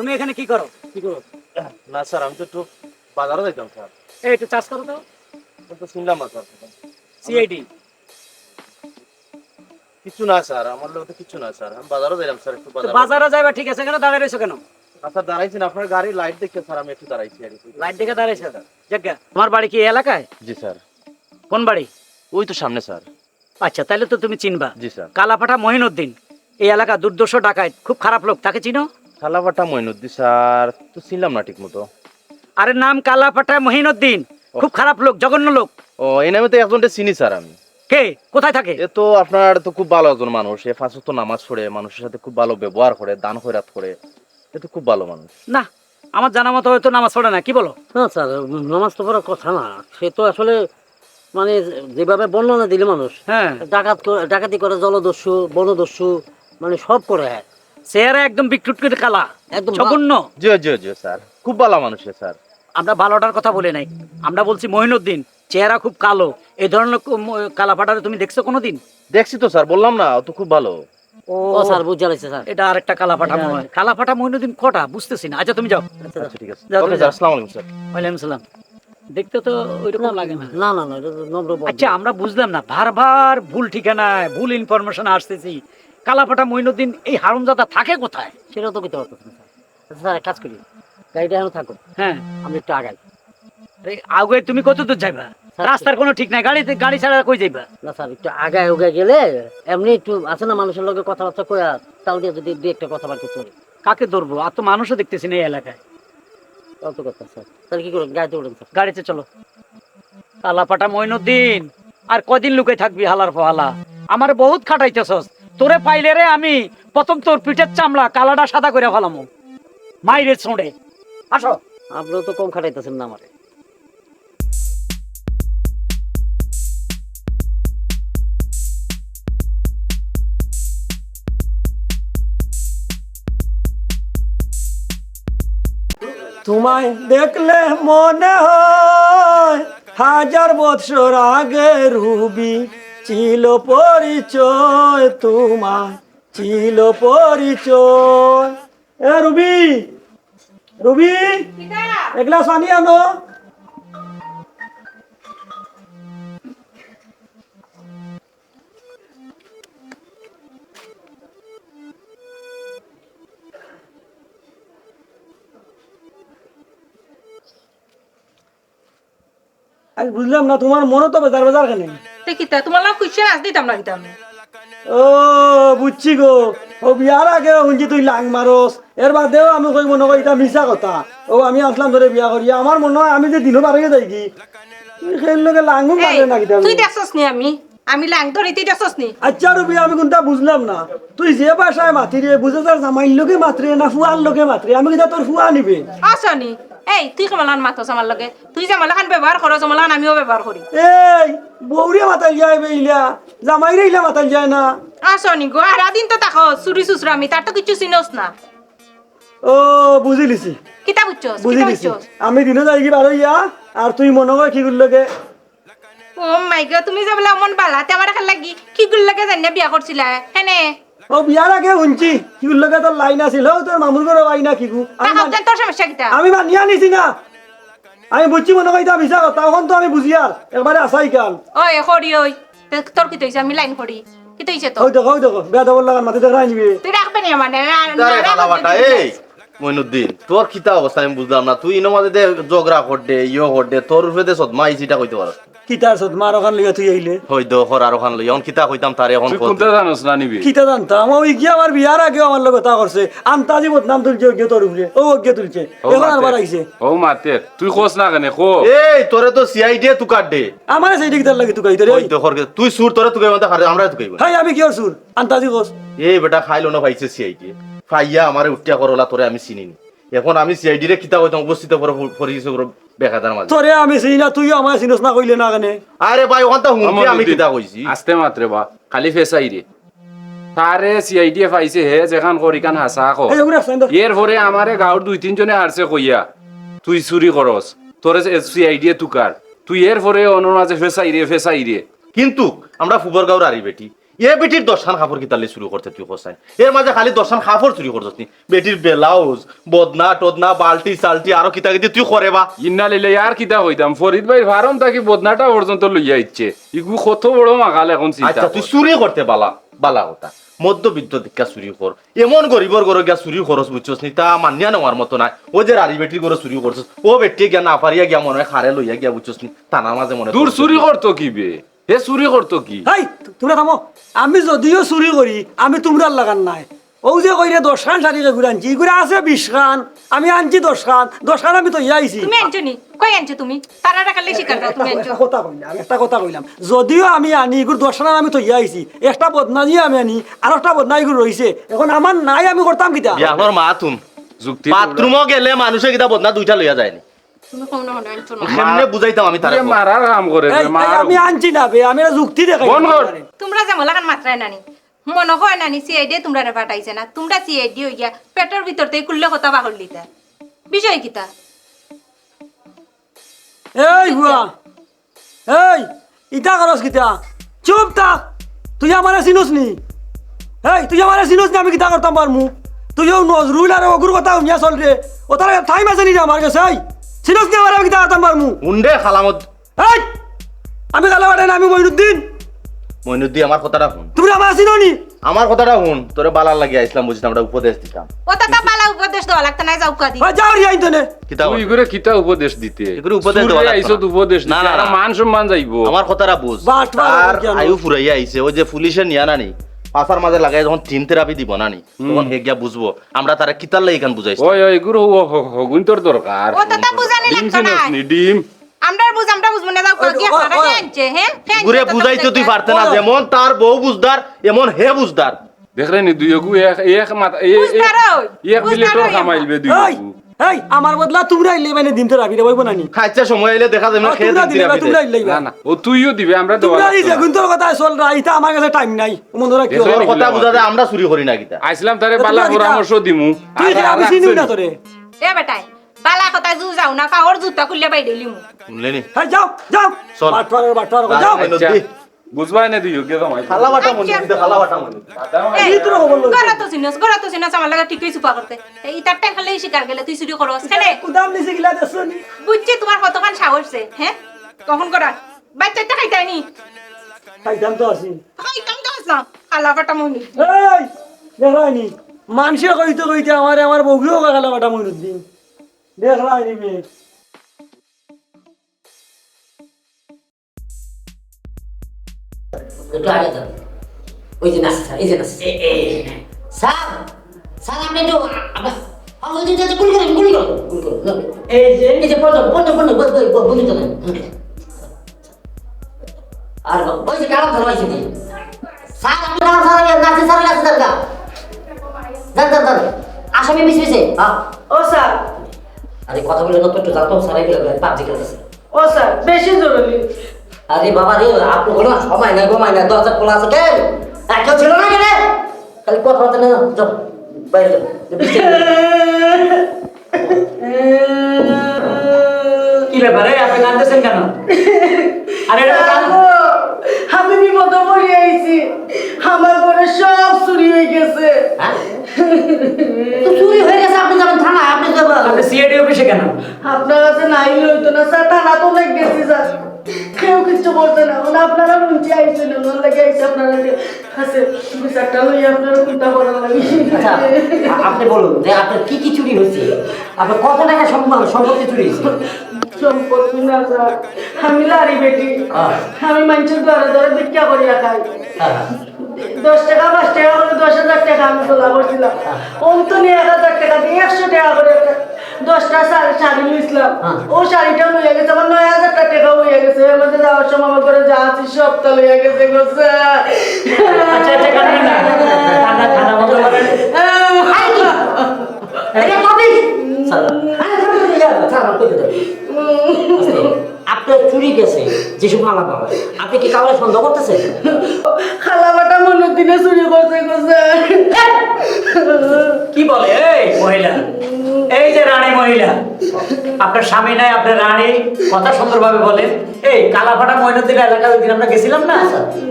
তুমি এখানে কি করো? কি করো? না স্যার আমি তো একটু বাজারে যাইতাম স্যার। এই একটু চাষ করো তো। আমি তো শুনলাম না স্যার। সিআইডি কিছু না স্যার আমার লোক তো কিছু না স্যার। আমি বাজারে যাইলাম স্যার একটু বাজারে। বাজারে যাইবা ঠিক আছে? কেন দাঁড়িয়ে রয়েছো কেন? আচ্ছা দাঁড়াইছেন আপনার গাড়ি লাইট দেখতে স্যার আমি একটু দাঁড়াইছি আর। লাইট দেখে দাঁড়িয়েছো জায়গা তোমার বাড়ি কি এই এলাকায়? জি স্যার। কোন বাড়ি? ওই তো সামনে স্যার। আচ্ছা তাহলে তো তুমি চিনবা। জি স্যার। কালাপাঠা মহিনুদ্দিন। এই এলাকা দুর্দর্শ ডাকায় খুব খারাপ লোক তাকে চিনো? খালাবাটা মইনুদ্দি স্যার তো চিনলাম না ঠিক মতো আরে নাম কালাপাঠা মহিনুদ্দিন খুব খারাপ লোক জঘন্য লোক। ও এই নামে তো একজনটা চিনি স্যার আমি। কে? কোথায় থাকে? এ তো আপনার তো খুব ভালো একজন মানুষ এ ফাঁস তো নামাজ পড়ে মানুষের সাথে খুব ভালো ব্যবহার করে দান খয়রাত করে এ তো খুব ভালো মানুষ। না আমার জানা মতো হয়তো নামাজ পড়ে না কি বলো? না স্যার নামাজ তো পড়ার কথা না সে তো আসলে মানে যেভাবে বর্ণনা দিলে মানুষ হ্যাঁ। ডাকাত করে- ডাকাতি করে জলদস্যু বনদস্যু মানে সব করে হ্যাঁ। চেহারা একদম বিকটুট করে কালা একদম জঘন্য জি জি জি স্যার। খুব ভালো মানুষ স্যার। আমরা ভালোটার কথা বলে নাই। আমরা বলছি মহিনুদ্দিন চেহারা খুব কালো। এই ধরনের কালা কালাপাটারে তুমি দেখছ কোনোদিন? দেখছি তো স্যার বললাম না ও তো খুব ভালো। ও স্যার বুঝে লাগছে স্যার। এটা আরেকটা কালাপাটা মনে হয়। কালাপাটা মহিনুদ্দিন কটা? বুঝতেছি না। আচ্ছা তুমি যাও। আচ্ছা ঠিক আছে। Okay sir. আসসালামু আলাইকুম স্যার। ওয়ালাইকুম সালাম। দেখতে তো ওইরকম লাগে না। না না না নম্র আচ্ছা আমরা বুঝলাম না। বারবার ভুল ঠিকানায় ভুল ইনফরমেশন আসতেছি। কালাপাটা মইনুদ্দিন এই হারমজাদা থাকে কোথায়? সেটা তো স্যার আচ্ছা, এক কাজ করি। গাড়িটা এখন থাকো হ্যাঁ। আমি একটু আগাই। আগে তুমি কত দূর যাইবা? রাস্তার কোনো ঠিক নাই গাড়িতে গাড়ি ছাড়া কই যাইবা? না স্যার একটু আগায় উগায় গেলে এমনি একটু আছে না মানুষের লগে কথাবার্তা কয়া তাও দিয়ে যদি দু একটা কথাবার্তা চলে কাকে ধরবো? আর তো মানুষও দেখতেছি না এই এলাকায়। অত কথা স্যার। তাহলে কি করুন গাড়িতে উঠুন স্যার। গাড়িতে চলো। কালাপাটা মইনুদ্দিন আর কদিন লুকে থাকবি হালার ফহালা? আমার বহুত খাটাইতেছস। তোরে পাইলে রে আমি প্রথম তোর পিঠের চামড়া কালাটা সাদা করে ফেলামো। মাইরে ছোঁড়ে। আসো। আপনিও তো কম খাটাইতেছেন না আমারে। তোমায় দেখলে মনে হয় হাজার বছর আগে রুবি ছিল পরিচয় তোমার, ছিল পরিচয়। এ রুবি রুবি এগুলা পানি আনো। আমি বুঝলাম না, তোমার মনে তো বেজার বেজার কেন? কিতা তোমার লাভ দিতাম না কিতা আমি। ও বুঝছি গো। ও বিয়ার আগে শুনছি তুই লাং মারস। এর বাদেও আমি কই মনে করি এটা মিছা কথা। ও আমি আসলাম ধরে বিয়া করি। আমার মনে হয় আমি যে দিনও পারে যাই কি তুই সেই মারে না কিতা তুই দেখছস নি আমি? আমি লাং ধরি তুই দেখছস নি আচ্ছা রবি আমি কোনটা বুঝলাম না। তুই যে বাসায় মাতি রে বুঝে তার জামাইর লোকে মাত্রে না ফুয়ার লোকে মাত্রে। আমি কিতা তোর ফুয়া নিবে? আসনি এই তুই কেমন মাতস আমার লগে। তুই যে মালাখান ব্যবহার করস মালাখান আমিও ব্যবহার করি এই বৌরে মাতাল যায় বেইলা জামাইরে ইলা মাতাল যায় না। আসনি গো আরা দিন তো তাকো চুরি চুচরা আমি। তার তো কিছু চিনস না ও বুঝি লিছি কিতা বুঝছস বুঝি লিছি আমি দিনে যাই কি বারো ইয়া আর তুই মনে কর কি করলোকে ও মাই গড তুমি যে বলে মন বালাতে আমার খাল লাগি কি গুল লাগে জানি বিয়া করছিলা? হেনে? ও বিয়ার আগে শুনছি কি করলোকে তোর লাইন আছিল ও তোর মামুর ঘরে বাই না কিকু আমি মান- তোর সমস্যা আমি মানিয়া নিছি না। আমি বুঝছি মনে করি তা বিচা কথা এখন তো আমি বুঝি আর একবারে আসাই কাল ওই করি ওই তে- তোর কি তৈছে? আমি লাইন করি কি তৈছে তো ওই দেখো ওই দেখো বেয়া দেবর লাগান মাথা দেখা নিবি তুই রাখবে নি মানে এই মইনুদ্দিন তোর কিতা অবস্থা আমি বুঝলাম না। তুই ইনো মাঝে দে জগরা করডে ইয়ো করডে তোর উপরে দে সদমা ইসিটা কইতে পারস কিতার সদ মার ওখান লিগে তুই আইলে হই দো হর আর ওখান লই এখন কিতা কইতাম তারে এখন তুই কত। জানোস না নিবি কিতা জানতাম ওই গিয়ে আমার বিয়ার আগে আমার লোক তা করছে তুলছে তোর উপরে ও গিয়ে তুলছে। এখন আর বার আইছে ও মাতে। তুই কোস না কেন? কো? এই তোরে তো সিআইডি তুকার দে। আমার সেই দিকে তার লাগে তুই কইতে ওই তো হর তুই সুর তোরে তুই মতে আমরা তুই হাই আমি কি সুর আন্তাজি কোস এই বেটা খাইলো না পাইছে সিআইডি ফাইয়া আমারে উঠিয়া করলা তোরে আমি চিনিনি এখন আমি সিআইডি রে কিতা কইতাম উপস্থিত পরে পরিচিত করে বেকাদার মাঝে। তোরে আমি চিনি না তুইও আমার চিনস না কইলে না কেনে? আরে ভাই ওখান তো হুনতে আমি কিতা কইছি। আস্তে মাত্রে বা খালি ফেসাই রে তারে সিআইডি পাইছে হে যেখান করিকান হাসা কো। এই ওগুলো আসছেন এর পরে আমারে গাঁৱৰ দুই তিনজনে হারছে কইয়া তুই চুরি করস তোরে সিআইডি তুকার তুই এর পরে অনুর মাঝে ফেসাই রে ফেসাই রে কিন্তু আমরা ফুবর গাঁর আরি বেটি। এ বেটির দশখান কাপড় কিতালে চুরি করতে তুই কোসাই এর মাঝে খালি দশখান কাপড় চুরি করছিস নি। বেটির ব্লাউজ বদনা টদনা বালতি সালটি আরও কিতা কিতি তুই করে বা। ইন্না লিলে আর কিতা হইতাম ফরিদ ভাই ফার্ম থাকি বদনাটা পর্যন্ত লইয়া ইচ্ছে ইগু কত বড় মাগাল এখন চিন্তা আচ্ছা তুই চুরি করতে বালা বালা কথা। মধ্যবিত্ত দিকা চুরি কর এমন গরিবর গরো গিয়া চুরি খরচ বুঝছস নি তা মানিয়া নেওয়ার মতো নাই। ও যে রাড়ি বেটির গরো চুরি করছস ও বেটি গিয়া না পারিয়া গিয়া মনে হয় খারে লইয়া গিয়া বুঝছস নি তানার মাঝে মনে দূর তোর চুরি করতো কি বে? হে চুরি করতো কি? হাই তোমরা থামো। আমি যদিও চুরি করি আমি তোমরা লাগান নাই। ও যে কইরে দশ খান শাড়িকে ঘুরে আনছি ঘুরে আছে বিশ খান আমি আনছি দশ খান দশ খান আমি তো ইয়া আইছি তুমি আনছো নি কই আনছো তুমি? তারা রাখালে শিকার দাও তুমি আনছো। কথা কইলাম একটা কথা কইলাম। যদিও আমি আনি এগুলো দশ খান আমি তো ইয়া আইছি একটা বদনা দিয়ে আমি আনি আর একটা বদনা এগুলো রইছে এখন আমার নাই আমি করতাম কিতা? বিয়াহর মা তুম যুক্তি বাথরুমও গেলে মানুষে কিতা বদনা দুইটা লইয়া যায়নি তুমি কোন না আনছো না। কেমনে বুঝাইতাম আমি তারে মারার কাম করে এই, বে, এই, মার আমি আনছি না বে আমি যুক্তি দেখাই তোমরা যেমন লাগান মাত্রায় নানি। মনে হয় নানি সিআইডি তোমরা রে পাঠাইছে না। তোমরা সিআইডি হই গিয়া পেটের ভিতর থেকে কুল্লে কথা বাহর লিতা বিষয় কিতা এই বুয়া এই ইটা করস কিতা চুপ থাক তুই আমার চিনুস নি এই তুই আমার চিনুস নি আমি কিতা করতাম পারমু? তুইও নজরুল আর অগুর কথা উমিয়া চল রে। ও তার টাইম আছে নি রে আমার কাছে এই। চিনুস নি আমার আমি করতাম পারমু উন্ডে খালামত। এই আমি না আমি মইনুদ্দিন। মইনুদ্দি আমার কথাটা শুন। তুমি আমার চিনো নি আমার কথাটা শুন তোরে বালার লাগি আইসলাম বুঝিতাম আমরা উপদেশ দিতাম। ও তা বালা উপদেশ দেওয়া লাগতে নাই যাও কাদি ওই যাও রি আইতো নে কিতা তুই করে কিতা উপদেশ দিতে। এগুলো উপদেশ দেওয়া লাগতো আইছত না। উপদেশ না, না, আর না। মান সম্মান যাইব। আমার কথাটা বুঝ কেন? আয়ু ফুরাইয়া আইছে ওই যে পুলিশে নিয়া নানি। পাশার মাঝে লাগাই যখন টিম থেরাপি দিব নানি তখন হে গিয়া বুঝব আমরা তারা কিতার লাগি এখান বুঝাইছি ওই ওই গুরু হগুন তোর দরকার ও তা বুঝানি ডিম লাগতো না ডিম আমরা বুঝ আমরা না আপনারা ওই। আনছে হ্যাঁ ঘুরে বুঝাইতে তুই পারতে না যেমন তার বউ বুঝদার এমন হে বুঝদার দেখলে নি দুই গু এক এক মাত এক কামাইলবে দুই গু এই আমার বদলা তোমরা ইলে মানে দিন তো রাবি রে বইব নানি খাইছে সময় এলে দেখা যাবে না খেয়ে দিন দিলে তোমরা ইলে না না ও তুইও দিবে আমরা দেওয়া তোমরা এই লাগতো না। তোর কথা চল রা ইতা আমার কাছে টাইম নাই। মনে রাখি দেখো, তোর কথা বুঝা যায় আমরা চুরি করি না কিতা আইসলাম তারে বালা পরামর্শ দিমু। তুই আর- আমি চিনি না তোরে। এ বেটাই বালা কথা জু যাও না কাহর জুতা খুললে বাইরে লিমু। শুনলেনি? হ্যাঁ যাও যাও। চল। বাটপার যা, যাও। আচ্ছা। বুঝবাই না দিও কে কামাই খালা বাটা মনে দিতে খালা বাটা মনে এই, খবর লইছে। গড়া তো চিনস গড়া তো চিনস আমার লাগা ঠিকই চুপা করতে। এই তারটা খালি শিকার গেলে তুই চুরি করস খেলে। কুদাম নিছে গিলা দেছনি বুঝছি তোমার কতখান সাহসছে হ্যাঁ? কখন করা? বাচ্চাটা খাইতাইনি খাইতাম তো আছি। খাইতাম তো আসলাম পাটা মনি এই দেখাইনি মানুষে কইতে কইতে আমার আমার বউগুলো কাকালা বাটা মইনুদ্দিন দেখাইনি মেয়ে। একটু আগে যান ওই যে নাচছে স্যার এই যে নাচছে এ। স্যার স্যার আপনি একটু আপনার গুলি করেন গুলি করুন গুলি করুন না, এই যে? এই যে পড়ো পড়ো পড়ো বন্ধু চলেন আর ওই যে কালাম ধরা হয়েছে দিয়ে স্যার আপনি কালাম ধরা হয়ে নাচছে স্যার নাচছে স্যার গা যান যান যান। আসামি মিস মিসে হ্যাঁ ও স্যার। আরে কথা বলে নতুন একটু জানতো স্যার এগুলো পাবজি খেলতেছে। ও স্যার বেশি জরুরি। আরে বাবা রে আপনি বলো না সময় নাই সময় নাই দরজা খোলা আছে কেন? কেউ ছিল না কেন খালি কথা বলতে না যাও বাইরে যাও কি ব্যাপারে আপনি কাঁদতেছেন কেন? আরে আমি বিপদ পড়ে আইছি। আমার ঘরে সব চুরি হয়ে গেছে। হ্যাঁ? চুরি হয়ে গেছে আপনি যাবেন থানায় আপনি যাবেন। আপনি সিআইডি অফিসে কেন? আপনার কাছে নাই হইতো না স্যার থানা তো গেছি স্যার। কেউ কিচ্ছু বলতে না। মানে আপনারা মুঞ্চে আইছেন ওনার লাগে আইসে আপনারা কাছে বিচারটা লই আপনারা চিন্তা করার লাগে। আচ্ছা আপনি বলুন যে আপনার কি কি চুরি হয়েছে? আপনার কত টাকা সম্পদ সম্পত্তি চুরি হয়েছে? সম্পত্তি না স্যার আমি লারি বেটি। আমি মানুষের ভিক্ষা করিয়া খাই। হ্যাঁ, হ্যাঁ। দশ টাকা পাঁচ টাকা করে দশ হাজার টাকা আমি তোলা করছিলাম। অন্ত নিয়ে এক হাজার টাকা দিয়ে একশো টাকা করে একটা দশটা শাড়ি লইছিলাম হ্যাঁ। ও শাড়িটাও লইয়া গেছে আমার নয় হাজার টাকা লইয়া গেছে। এর মধ্যে যাওয়ার সময় আমার করে যা আছি সবটা লইয়া গেছে গো আচ্ছা আচ্ছা না। বন্ধ করেন এটা কবি? আপনার চুরি গেছে যেসব মালা পাওয়া। আপনি কি কাউকে সন্দেহ করতেছেন? খালা বাটা মনের দিনে চুরি করছে গো কি বলে? এই মহিলা। মহিলা। আপনার স্বামী নাই আপনার রানী। কথা সুন্দরভাবে বলেন। এই কালাফাটা মহিনুদ্দিন এলাকা ওই দিন আমরা গেছিলাম না?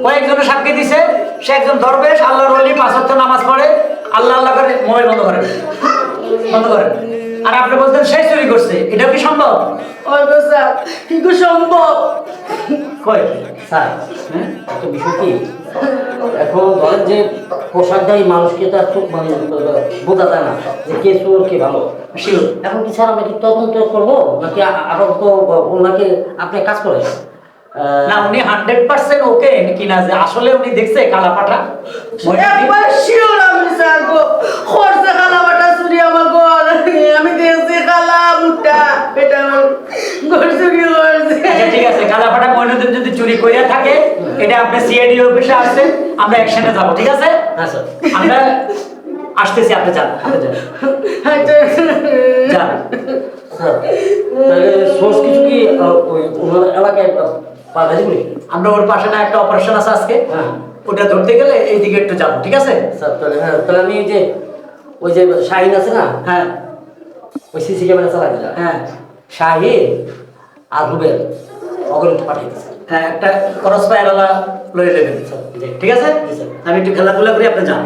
কয়েকজনের সাক্ষী দিছে। সে একজন দরবেশ আল্লাহর পাঁচ ওয়াক্ত নামাজ পড়ে। আল্লাহ আল্লাহ করে মোবাইল বন্ধ করেন। বন্ধ করেন। আর আপনি বলতেন সে চুরি করছে। এটা কি সম্ভব? কিন্তু সম্ভব? কয় স্যার হ্যাঁ? একটা বিষয় কি? এখন ধরেন যে পোশাকদায়ী মানুষকে তো আর চোখ মানে বোঝা যায় না যে কে চোর কে ভালো। এখন কি স্যার আমরা কি তদন্ত করব? নাকি আরও তো ওনাকে আপনি কাজ করেন। না উনি হান্ড্রেড পার্সেন্ট ওকে কিনা যে আসলে উনি দেখছে কালাপাটা। একবার শিওর আমি স্যার গো। খরচা খালা বাটা চুরি আমার ঘর আমি দেখছি খালা মুটা এটা ঘর চুরি করছে? আচ্ছা ঠিক আছে কালাপাটা মইনুদ্দিন যদি চুরি করিয়া থাকে এটা আপনি সিআইডি অফিসে আসছে আমরা অ্যাকশনে যাব ঠিক আছে? হ্যাঁ স্যার। আমরা আসতেছি আপনি যান আপনি যান। যান। তাহলে সোর্স কিছু কি ওই এলাকায় পাওয়া যাবে আমরা ওর পাশে না একটা অপারেশন আছে আজকে। হ্যাঁ। ওটা ধরতে গেলে এইদিকে একটু যাব ঠিক আছে? স্যার তাহলে হ্যাঁ তাহলে আমি যে ওই যে শাহিন আছে না? হ্যাঁ। ওই সিসি ক্যামেরা চালাই দিলাম হ্যাঁ। শাহিন আর রুবেল অগণিত পাঠিয়ে দিচ্ছে হ্যাঁ একটা ক্রস ফায়ারওয়ালা লয়ে নেবেন ঠিক আছে? আমি একটু খেলাধুলা করি আপনি যান।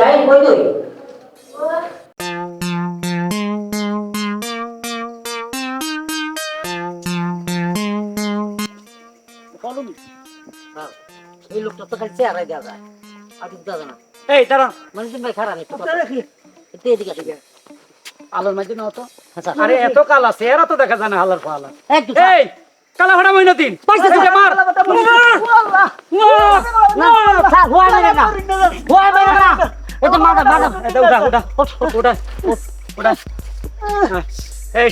শাহিন কই তুই? এই লোকটা তো খালি চেহারাই দেওয়া যায়। না এই দাঁড়ান মানুষজন ভাই খারাপ একটু কথা। একটু এদিকে আসুন। আলোর মাঝে না তো হ্যাঁ, স্যার। আরে এত কালা চেহারা তো দেখা যায় না হালার ফালা এই কালা ভাড়া মার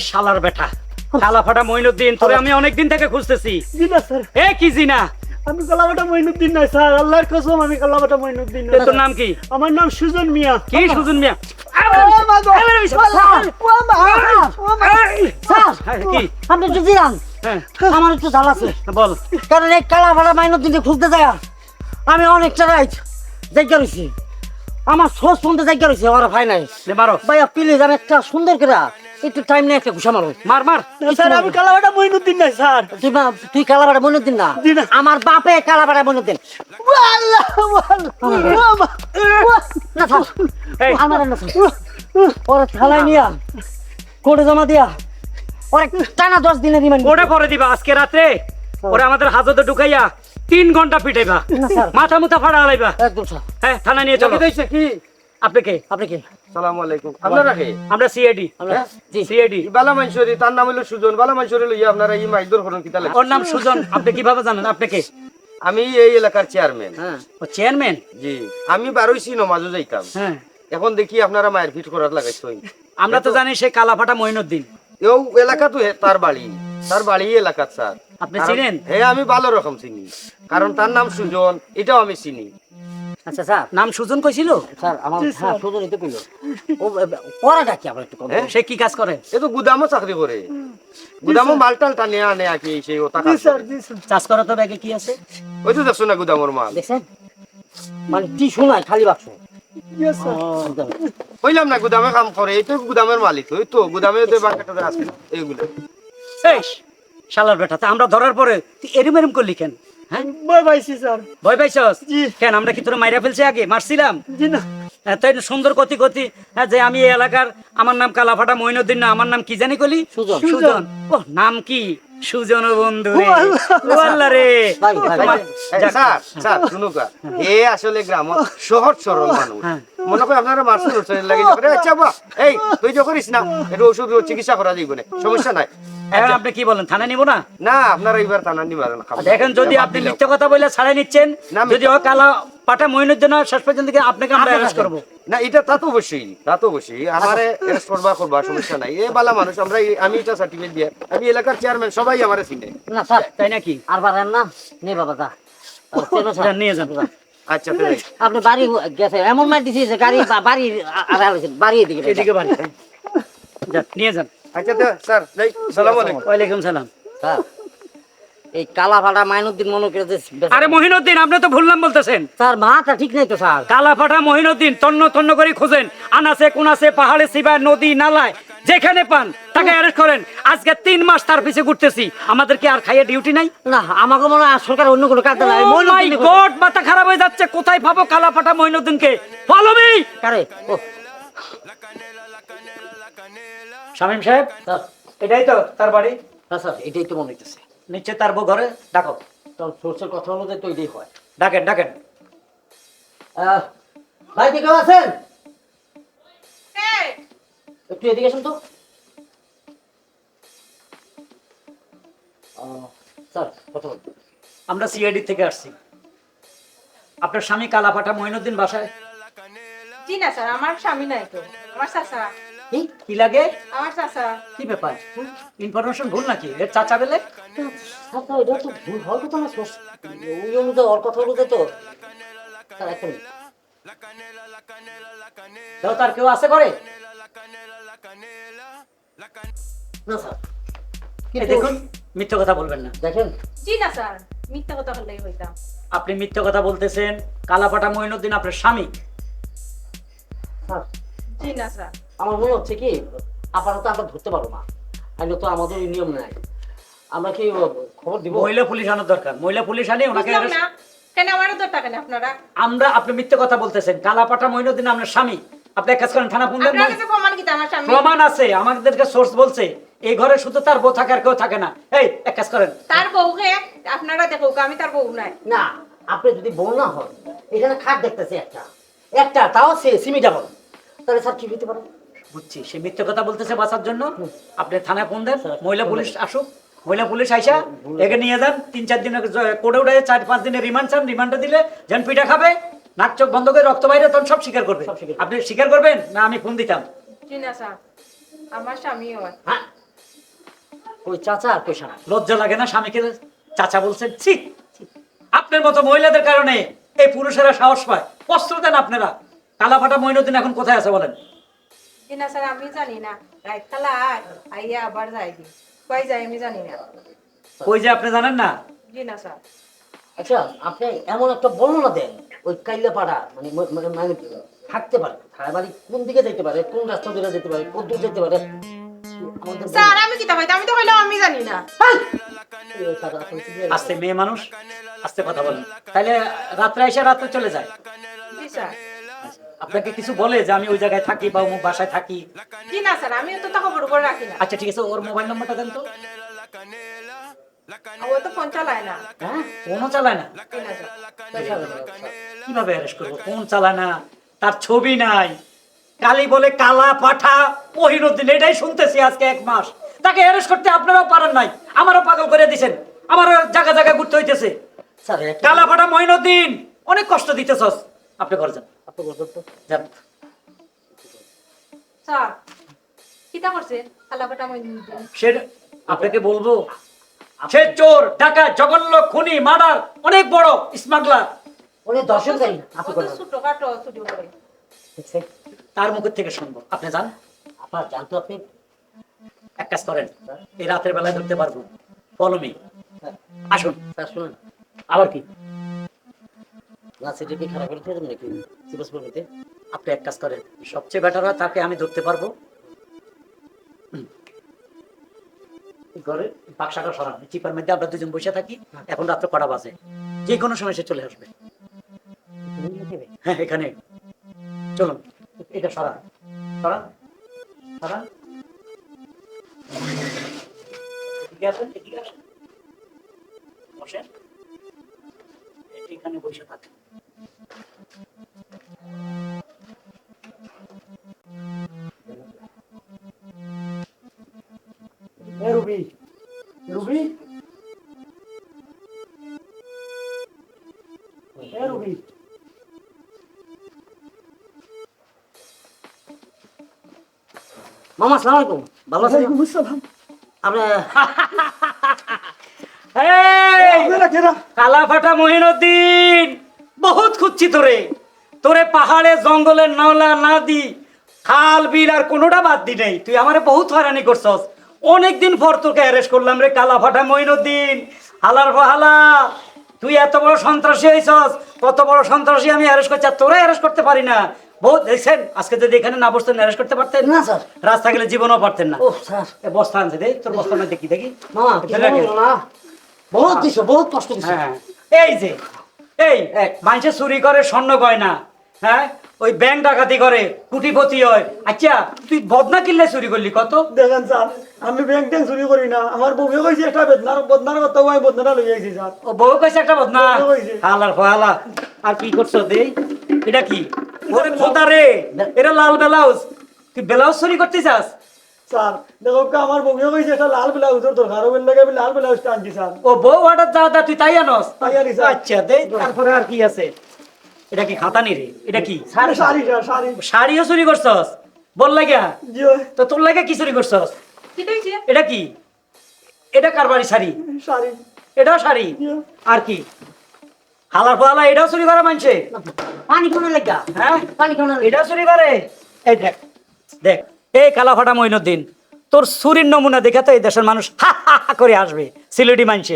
শালার বেটা কালা ফাটা মইনুদ্দিন তোরে আমি অনেকদিন থেকে খুঁজতেছি এ কি জিনা আমি কালাবাটা মইনুদ্দিন নাই স্যার। আল্লাহর কসম আমি কালাবাটা মইনুদ্দিন নাই। তোর নাম কি? আমার নাম সুজন মিয়া। কি সুজন মিয়া? স্যার, হ্যাঁ, কি? আপনি একটু জিরান। হ্যাঁ। আমার একটু আছে। বল। কারণ এই কালা ভাড়া মাইনের দিনে খুঁজতে যায়। আমি অনেকটা রাইট। জায়গা রয়েছি আমার সোর্স পর্যন্ত জায়গা রয়েছে ওরা ভাই নাই। মারো। ভাইয়া প্লিজ আমি একটা সুন্দর করে একটু টাইম নিয়ে একটা ঘুষা মারো। মার মার। স্যার আমি কালাবাটা মইনুদ্দিন নাই স্যার। তুই তুই কালাবাড়া মনে দিন না। আমার বাপে কালাবাড়া মনে দিন আল্লাহ না থাক আমার না থাক ওরা থালায় নিয়া কোর্টে জমা দিয়া ওরা টানা দশ দিনের রিমান্ড ওটা করে দিবা আজকে রাতে ওরা আমাদের হাজতে ঢুকাইয়া তিন ঘণ্টা পিটাইবা। মাথা মুথা ফাড়া হালাইবা। একদম স্যার। হ্যাঁ থানা নিয়ে চলো। কি? আপনি কে? আপনি কি? সালামু আলাইকুম আপনারা কে? আমরা সিআইডি। আমরা জি। সিআইডি। বালা মাইশরি তার নাম হলো সুজন। বালা মাইশরি লইয়া আপনারা এই মাইদুর হরন কিতা লাগে ওর নাম সুজন। আপনি কীভাবে জানেন? আপনি কে? আমি এই এলাকার চেয়ারম্যান। হ্যাঁ ও চেয়ারম্যান? জি। আমি বারোইছি নমাজও যাইতাম। হ্যাঁ। এখন দেখি আপনারা মায়ের ফিট করার লাগাইছই আমরা তো জানি সে কালাফাটা মইনুদ্দিন এও এলাকা তো হে- তার বাড়ি। তার বাড়ি এলাকা স্যার। আপনি চিনেন? হ্যাঁ আমি ভালো রকম চিনি। কারণ তার নাম সুজন এটাও আমি চিনি। আচ্ছা স্যার নাম সুজন কইছিল? স্যার আমার হ্যাঁ নিতে কইল। ও পড়াটা কি আবার একটু কম? হ্যাঁ? সে কি কাজ করে? এ তো গুদামও চাকরি করে। গুদামও মালটাল টানে আনে আর কি সেই ওটা কাজ করে। চাষ করা তো ব্যাগে কি আছে? ওই তো দেখছ না গুদামর মাল? দেখছেন? মানে নাই খালি বাক্স? কইলাম না গুদামে কাম করে এই তো গুদামের মালিক ওই তো গুদামে বাকেটে আছে এইগুলো। এই শালার বেটা তা আমরা ধরার পরে তুই এরম এরম করলি কেন? হ্যাঁ? ভয় পাইছি স্যার। ভয় পাইছস? কেন আমরা কি তোরা মাইরা ফেলছি আগে? মারছিলাম? জি না। হ্যাঁ, তাই সুন্দর কতি কতি হ্যাঁ, যে আমি এই এলাকার আমার নাম কালাফাটা মইনুদ্দিন না আমার নাম কি জানি কলি? সুজন। সুজন। ও নাম কি? সুজন বন্ধু রে। আল্লাহ। রে। স্যার স্যার শুনুক এ আসলে গ্রাম শহর সরল মানুষ। মনে করে আপনারা উঠছেন লাগে আচ্ছা বাহ। এই তুই করিস না একটু ওষুধ চিকিৎসা করা যাইব না। সমস্যা নাই। এখন আপনি কি বলেন থানা নিব না? না আপনারা এইবার টানা নিবার না দেখেন যদি আপনি মিথ্যা কথা বলে ছাড়াই নিচ্ছেন না, যদি ও কালা পাটা মইনুদ্দিন হয়, শেষ পর্যন্ত আপনাকে আমরা অ্যারেস্ট করব। না এটা তা তো অবশ্যই তা তো অবশ্যই। আমারে অ্যারেস্ট করবা করবা সমস্যা নাই। এ বালা মানুষ আমরা আমি এটা সার্টিফিকেট দিয়ে আমি এলাকার চেয়ারম্যান সবাই আমারে চিনে। না স্যার তাই নাকি? আর পারেন না। নে বাবা দা নিয়ে যান আচ্ছা তো আপনি বাড়ি গেছে এমন মার দিছি যে গাড়ি বাড়ি আর বাড়ি এদিকে এদিকে বাড়ি নিয়ে যান। আচ্ছা স্যার সালাম আলাইকুম। সালাম। স্যার এই কালা ফাটা মাইনুদ্দিন মনে করে আরে মহিনুদ্দিন আপনি তো ভুললাম বলতেছেন। স্যার মাথা ঠিক নাই তো স্যার। কালা ফাটা মহিনুদ্দিন তন্ন তন্ন করে খুঁজেন। আনাসে কুনাসে পাহাড়ে সিবায় নদী নালায় যেখানে পান তাকে অ্যারেস্ট করেন। আজকে তিন মাস তার পিছে ঘুরতেছি। আমাদের কি আর খাইয়ে ডিউটি নাই? না আমাকে মনে হয় সরকার অন্য কোনো কাজ নাই। Oh মাথা খারাপ হয়ে যাচ্ছে। কোথায় পাবো কালা ফাটা মহিনুদ্দিনকে? ফলো মি কারে? ও। শামীম সাহেব স্যার এটাই তো তার বাড়ি? হ্যাঁ স্যার এটাই তো মনে হইতেছে। নিচে তার বউ ঘরে? ডাকো। তোর সোর্সের কথা অনুযায়ী তো এটাই হয়। ডাকেন ডাকেন। ভাই কে কেউ আছেন? একটু এদিকে আসুন তো। স্যার কথা আমরা সিআইডি থেকে আসছি। আপনার স্বামী কালাপাটা মহিনুদ্দিন বাসায়? জি না স্যার আমার স্বামী নাই তো। আমার চাচা। কি? কি লাগে? আমার চাচা। কি ব্যাপার? ইনফরমেশন ভুল নাকি? এর চাচা বেলে তো এটা তো ভুল হওয়ার কথা না সোর্স ওই অনুযায়ী ওর কথা অনুযায়ী তো। একটা তার কেউ আছে করে না স্যার। দেখুন মিথ্যে কথা বলবেন না। দেখেন? জি না স্যার। মিথ্যা কথা বললেই হইতাম। আপনি মিথ্যে কথা বলতেছেন কালাপাটা মহিনুদ্দিন আপনার স্বামী। জি না স্যার। আমার মনে হচ্ছে কি আপাতত আমরা ধরতে পারব না। আইনে তো আমাদের নিয়ম নাই। আমরা কি খবর দিব? মহিলা পুলিশ আনার দরকার। মহিলা পুলিশ আনে ওনাকে না। কেন আমারও তো টাকা নেই আপনারা? আমরা আপনি মিথ্যে কথা বলতেছেন। কালাপাটা মহিনুদ্দিন আপনার স্বামী। আপনি এক কাজ করেন থানা ফোন দেন আপনার কাছে প্রমাণ কি আমার স্বামী? প্রমাণ আছে আমাদেরকে সোর্স বলছে। এই ঘরে শুধু তার বউ থাকে আর কেউ থাকে না। এই এক কাজ করেন। তার বউকে আপনারা দেখো আমি তার বউ নাই। না আপনি যদি বউ না হন এখানে খাট দেখতেছি একটা। একটা তাও সে সিমি ডাবল তাহলে স্যার কি হইতে পারে? বুঝছি। সে মিথ্যে কথা বলতেছে বাঁচার জন্য? আপনি থানায় ফোন দেন মহিলা পুলিশ আসুক। মহিলা পুলিশ আইসা একে নিয়ে যান তিন চার দিনের কোর্টে উঠে চার পাঁচ দিনের রিমান্ড চান রিমান্ডে দিলে যেন পিঠা খাবে নাক চোখ বন্ধ করে রক্ত বাইরে তখন সব স্বীকার করবে। আপনি স্বীকার করবেন না আমি ফোন দিতাম? আমার স্বামী হ্যাঁ? ওই চাচা আর পয়সা লজ্জা লাগে না স্বামীকে? চাচা বলছেন ছি ছি। আপনার মতো মহিলাদের কারণে এই পুরুষেরা সাহস পায়। কষ্ট দেন আপনারা। কালাফাটা মহিনুদ্দিন এখন কোথায় আছে বলেন? জি না স্যার আমি জানি না। রাত খালা আইয়া আবার যাই দি। কই যাই আমি জানি না। ওই যে আপনি জানেন না? জি না স্যার। আচ্ছা আপনি এমন একটা বর্ণনা দেন ওই কাইলে পাড়া মানে মানে মানে থাকতে পারে। থায় বাড়ি কোন দিকে যেতে পারে কোন রাস্তা ধরে যেতে পারে কোন দূর যেতে পারে? স্যার আমি কি তা আমি তো আমি জানি না। বলেন? আস্তে মেয়ে মানুষ আস্তে কথা বলেন। তাহলে রাত্রে এসে রাত্রে চলে যায়। জি স্যার। আপনাকে কিছু বলে যে আমি ওই জায়গায় থাকি বা অমুক বাসায় থাকি? জি না স্যার আমি তো তা খবর করে রাখি না। আচ্ছা ঠিক আছে ওর মোবাইল নাম্বারটা দেন তো। ও তো ফোন চালায় না। হ্যাঁ ফোনও চালায় না? জি না স্যার কীভাবে অ্যারেস্ট করব? ফোন চালায় না তার ছবি নাই। কালি বলে কালা পাঠা মহিনুদ্দিন এটাই শুনতেছি আজকে এক মাস। তাকে অ্যারেস্ট করতে আপনারাও পারেন নাই। আমারও পাগল করে দিছেন। আমারও জায়গা জায়গায় ঘুরতে হইতেছে। কালা পাঠা মহিনুদ্দিন অনেক কষ্ট দিতেছস। আপনি ঘরে যান। আপনি তো। যান। স্যার কিটা করছে? খালাপাটা মই সে আপনাকে বলব সে চোর ডাকা জঘন্য খুনি মার্ডার অনেক বড় স্মাগলার। উনি দর্শক যাই আপনি তো ছোট করে। তার মুখের থেকে শুনব। আপনি যান। আপনার জানতো আপনি। এক কাজ করেন। এই রাতের বেলায় ধরতে পারব। কলমি আসুন। স্যার শুনুন। আবার কি? না খারাপ আপনি এক কাজ করেন, সবচেয়ে বেটার হয় তাকে আমি ধরতে পারব। বাক্সাটা সরান চিপার মধ্যে আমরা দুজন বসে থাকি, এখন রাত্র কটা বাজে? যে কোনো সময় সে চলে আসবে। হ্যাঁ এখানে। চলুন, এটা সরান। সরান সরান। বসেন। এখানে বসে থাকেন। রুবি রুবি? এ রুবি? মামা আসসালামু আলাইকুম। ভালো আছেন? কেরা কালা ফাটা মহিনুদ্দিন। বহুত খুঁজছি তোরে। তোরে পাহাড়ে জঙ্গলে নালা নাদি খাল বিল আর কোনোটা বাদ দি নেই। তুই আমারে বহুত হয়রানি করছস। অনেকদিন পর তোকে অ্যারেস্ট করলাম রে কালা ফাটা মহিনুদ্দিন হালার হালা। তুই এত বড় সন্ত্রাসী হয়েছস কত বড় সন্ত্রাসী আমি অ্যারেস্ট করছি আর তোরা অ্যারেস্ট করতে পারি না। বহুত দেখছেন আজকে যদি এখানে না বসতেন অ্যারেস্ট করতে পারতেন? না, স্যার। রাস্তা গেলে জীবনও পারতেন না। ও স্যার। এ বস্তা আনছে দেখ তোর বস্তা না দেখি দেখি। বহুত দিছো বহুত কষ্ট দিছো। হ্যাঁ। এই যে এই মানুষে চুরি করে স্বর্ণ গয়না। হ্যাঁ? ওই ব্যাংক ডাকাতি করে কুটিপতি হয়। আচ্ছা তুই বদনা কিনলে চুরি করলি কত? দেখেন স্যার আমি ব্যাংক ট্যাঙ্ক চুরি করি না। আমার বউ কইছে একটা বেদনার বদনার কথা আমি বদনাটা লই আইছি স্যার। ও বউ কইছে একটা বদনা। হালার হালা আর কি করছ দেই? এটা কি? ওরে খোদা রে এটা লাল ব্লাউজ। তুই ব্লাউজ চুরি করতে চাস? স্যার দেখো আমার বউকে কইছে একটা লাল ব্লাউজের দরকার ওই লাগে আমি লাল ব্লাউজটা আনছি স্যার। ও বউ অর্ডার যা দা তুই তাই আনস? তাই আনি স্যার। আচ্ছা দেই তারপরে আর কি আছে? এটা কি খাতানি রে? এটা কি? শাড়ি? শাড়ি শাড়ি। শাড়িও চুরি করছস? বল লাগিয়া তো তোর লাগে কি চুরি করছস? এটা কি? এটা কার বাড়ি শাড়ি? শাড়ি। এটাও শাড়ি? আর কি? হালার ফালা এটাও চুরি করে মানছে? পানি খাওয়ানোর লাগা। হ্যাঁ? পানি এটাও চুরি করে? এই দেখ। দেখ। এই কালাফাটা মইনুদ্দিন, তোর চুরির নমুনা দেখে তো এই দেশের মানুষ হা হা করে আসবে, সিলেটি মানছে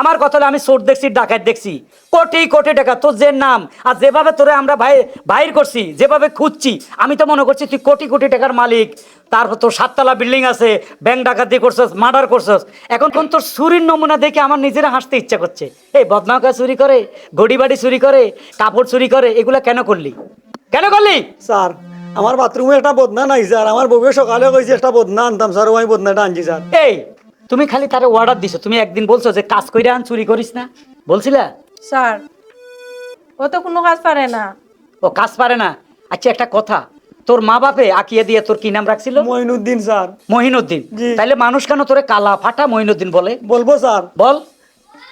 আমার কথা আমি চোর দেখছি, ডাকাত দেখছি। কোটি কোটি টাকা, তোর যে নাম আর যেভাবে তোরে আমরা ভাই, বাইর করছি, যেভাবে খুঁজছি, আমি তো মনে করছি তুই কোটি কোটি টাকার মালিক। তারপর তোর সাততলা বিল্ডিং আছে, ব্যাংক ডাকাতি করছস, মার্ডার করছস। এখন কোন তোর চুরির নমুনা দেখে আমার নিজেরা হাসতে ইচ্ছা করছে? এই বদনাকা চুরি করে গড়ি বাড়ি চুরি করে, কাপড় চুরি করে, এগুলা কেন করলি? কেন করলি? স্যার আমার বাথরুমে একটা বদনা নাই স্যার। আমার বউকে সকালে কইছে একটা বদনা আনতাম স্যার ও আমি বদনাটা আনছি স্যার। এই তুমি খালি তার অর্ডার দিছো। তুমি একদিন বলছো যে কাজ কইরা আন চুরি করিস না। বলছিলা? স্যার ও তো কোনো কাজ পারে না। ও কাজ পারে না। আচ্ছা একটা কথা। তোর মা বাপে আকিয়ে দিয়ে তোর কি নাম রাখছিল? মইনুদ্দিন স্যার। মহিনুদ্দিন। তাইলে মানুষ কেন তোরে কালা ফাটা মহিনুদ্দিন বলে? বলব স্যার। বল।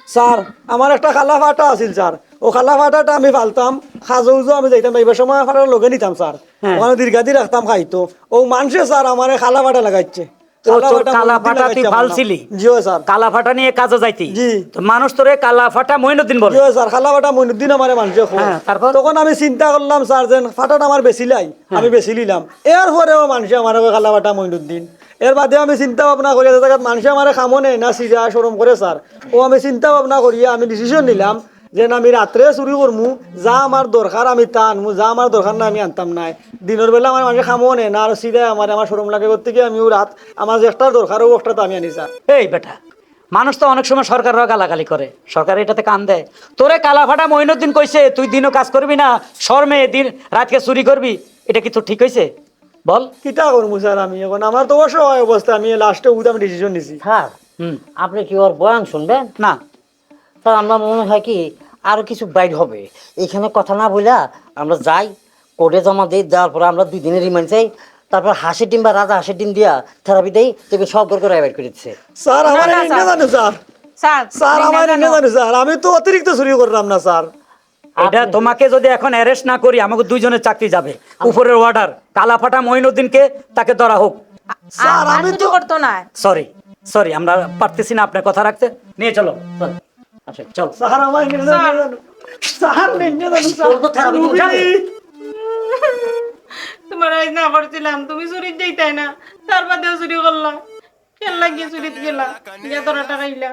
স্যার আমার একটা খালা ফাটা আছিল স্যার। ও খালা ফাটাটা আমি ফালতাম খাজো উজো আমি যাইতাম এইবার সময় ফাটার লগে নিতাম স্যার। হ্যাঁ। ওখানে দীর্ঘাদি রাখতাম খাইতো। ও মানুষে স্যার আমার খালা ফাটা ফাটা ফাটা লাগাইছে আমার ফাটা ফাটা ফাটা। হ্যাঁ? তখন আমি চিন্তা করলাম স্যার যে ফাটাটা বেশি লাই হ্যাঁ। আমি বেশি নিলাম এর পরেও মানুষে আমার খালা ফাটা মইনুদ্দিন। এর বাদে আমি চিন্তা ভাবনা করি যে জায়গাত মানুষে আমার খামনে না সিজা সরম করে স্যার ও আমি চিন্তা ভাবনা করিয়া আমি ডিসিশন নিলাম যে আমি রাত্রে চুরি করমু যা আমার দরকার আমি তা আনমু, যা আমার দরকার না আমি আনতাম নাই। দিনের বেলা আমার মানুষে খামো নে, না আর সিধা আমার আমার সরম লাগে করতে গিয়ে আমিও রাত আমার যে একটা দরকার ও একটা তো আমি আনি স্যার এই বেটা, মানুষ তো অনেক সময় সরকাররা গালাগালি করে, সরকার এটাতে কান দেয়। তোরে কালা ফাটা মহিনুদ্দিন কইছে, তুই দিনও কাজ করবি না, শর্মে দিন রাতকে চুরি করবি, এটা কি তোর ঠিক হয়েছে বল। কিতা করমু স্যার আমি? এখন আমার তো অসহায় অবস্থা আমি লাস্টে উঠে আমি ডিসিশন নিছি। স্যার আপনি কি ওর বয়ান শুনবেন? না। স্যার আমার মনে হয় কি আরও কিছু বাইর হবে। এখানে কথা না বইলা আমরা যাই কোর্টে জমা দিই দেওয়ার পরে আমরা দুই দিনের রিমান্ড চাই তারপর হাসির ডিম বা রাজা হাসির ডিম দিয়া থেরাপি দেই দেখবে সব করে অ্যাভয়েড করে দিচ্ছে স্যার আমার না, স্যার। জানো স্যার? স্যার আমার। জানো স্যার আমি তো অতিরিক্ত চুরি করলাম না স্যার। এটা তোমাকে যদি এখন অ্যারেস্ট না করি আমাকে দুইজনের চাকরি যাবে। উপরের অর্ডার কালা ফাটা মহিনুদ্দিনকে তাকে ধরা হোক। স্যার আমি তো করতো না। সরি সরি আমরা পারতেছি না আপনার কথা রাখতে। নিয়ে চলো স্যার। আমার স্যার যাবে। তোমার আজ না করছিলাম তুমি চুরি যাইতাই না। তার বাদেও চুরি করলাম কেন লাগিয়ে চুরিত গেলা। ইয়া তোরা টাকাইলা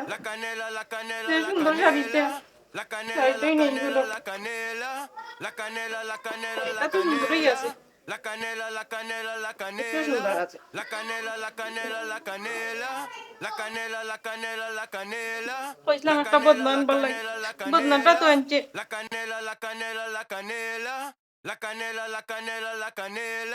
সুন্দর শাড়িটা। La canela, la canela, la canela, la canela, la canela, la canela. La canela, la canela, la canela. La canela, la canela, la canela. La canela, la canela, la canela. Pois lang ka bodnan balay. Bodnan pa to anche. La canela, la canela, la canela. La canela, la canela, la canela.